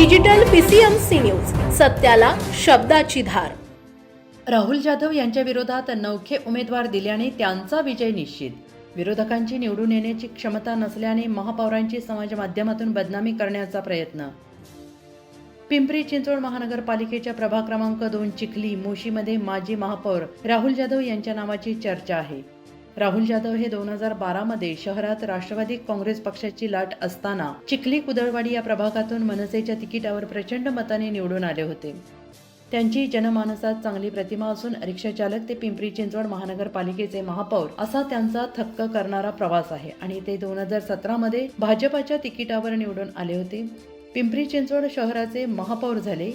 Digital PCMC news सत्याला शब्दाची धार. राहुल जाधव यांच्या विरोधात नौखे उमेदवार दिल्याने त्यांचा विजय निश्चित. विरोधकांची निवडून येण्याची क्षमता नसल्याने महापौरांची समाज माध्यमातून बदनामी करण्याचा प्रयत्न. पिंपरी चिंचवड महानगरपालिकेच्या प्रभाग क्रमांक दोन चिखली मोशीमध्ये माजी महापौर राहुल जाधव यांच्या नावाची चर्चा आहे. राहुल जाधव हे दोन हजार बारामध्ये शहरात राष्ट्रवादी काँग्रेस पक्षाची लाट असताना चिखली कुदळवाडी या प्रभागातून मनसेच्या तिकिटावर प्रचंड मताने निवडून आले होते. त्यांची जनमानसात चांगली प्रतिमा असून रिक्षाचालक ते पिंपरी चिंचवड महानगरपालिकेचे महापौर असा त्यांचा थक्क करणारा प्रवास आहे आणि ते दोन हजार सतरामध्ये भाजपाच्या तिकिटावर निवडून आले होते. पिंपरी चिंचवड शहराचे महापौर झाले.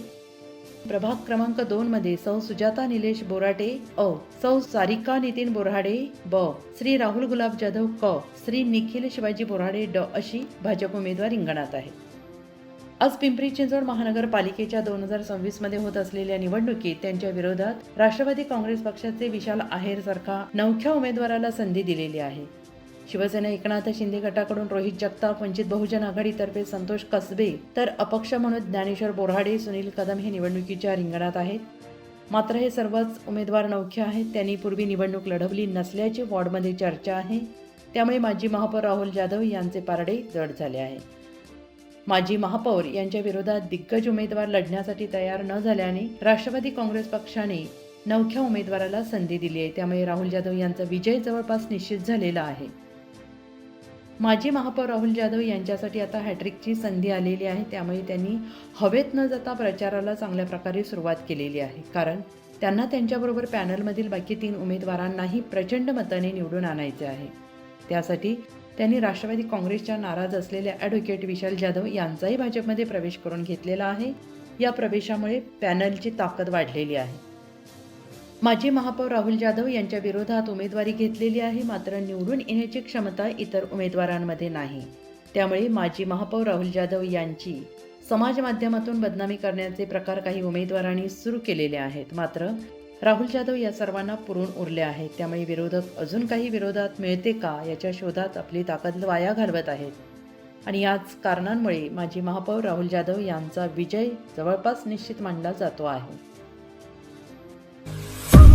प्रभाग क्रमांक दोन मध्ये सौ सुजाता निलेश बोराटे अ सौ सारिका नितीन बोराडे ब श्री राहुल गुलाब जाधव क श्री निखिल शिवाजी बोराडे ड अशी भाजप उमेदवार रिंगणात आहे आज पिंपरी चिंचवड महानगरपालिकेच्या दोन हजार सव्वीसमध्ये होत असलेल्या निवडणुकीत त्यांच्या विरोधात राष्ट्रवादी काँग्रेस पक्षाचे विशाल आहेर सारखा नवख्या उमेदवाराला संधी दिलेली आहे. शिवसेना एकनाथ शिंदे गटाकडून रोहित जगताप वंचित बहुजन आघाडीतर्फे संतोष कसबे तर अपक्ष म्हणून ज्ञानेश्वर बोराडे सुनील कदम हे निवडणुकीच्या रिंगणात आहेत. मात्र हे सर्वच उमेदवार नौखे आहेत. त्यांनी पूर्वी निवडणूक लढवली नसल्याची वॉर्डमध्ये चर्चा आहे. त्यामुळे माजी महापौर राहुल जाधव यांचे पारडे जड झाले आहे. माजी महापौर यांच्या विरोधात दिग्गज उमेदवार लढण्यासाठी तयार न झाल्याने राष्ट्रवादी काँग्रेस पक्षाने नवख्या उमेदवाराला संधी दिली आहे. त्यामुळे राहुल जाधव यांचा विजय जवळपास निश्चित झालेला आहे. माजी महापौर राहुल जाधव यांच्यासाठी आता हॅट्रिकची संधी आलेली आहे. त्यामुळे त्यांनी हवेत न जाता प्रचाराला चांगल्या प्रकारे सुरुवात केलेली आहे. कारण त्यांना त्यांच्याबरोबर पॅनलमधील बाकी तीन उमेदवारांनाही प्रचंड मताने निवडून आणायचे आहे. त्यासाठी त्यांनी राष्ट्रवादी काँग्रेसच्या नाराज असलेल्या ॲडव्होकेट विशाल जाधव यांचाही भाजपमध्ये प्रवेश करून घेतलेला आहे. या प्रवेशामुळे पॅनलची ताकद वाढलेली आहे. माजी महापौर राहुल जाधव यांच्या विरोधात उमेदवारी घेतलेली आहे मात्र निवडून येण्याची क्षमता इतर उमेदवारांमध्ये नाही. त्यामुळे माजी महापौर राहुल जाधव यांची समाज माध्यमातून बदनामी करण्याचे प्रकार काही उमेदवारांनी सुरू केलेले आहेत. मात्र राहुल जाधव या सर्वांना पुरून उरले आहेत. त्यामुळे विरोधक अजून काही विरोधात मिळते का याच्या शोधात आपली ताकद वाया घालवत आहेत. आणि याच कारणांमुळे माजी महापौर राहुल जाधव यांचा विजय जवळपास निश्चित मानला जातो आहे.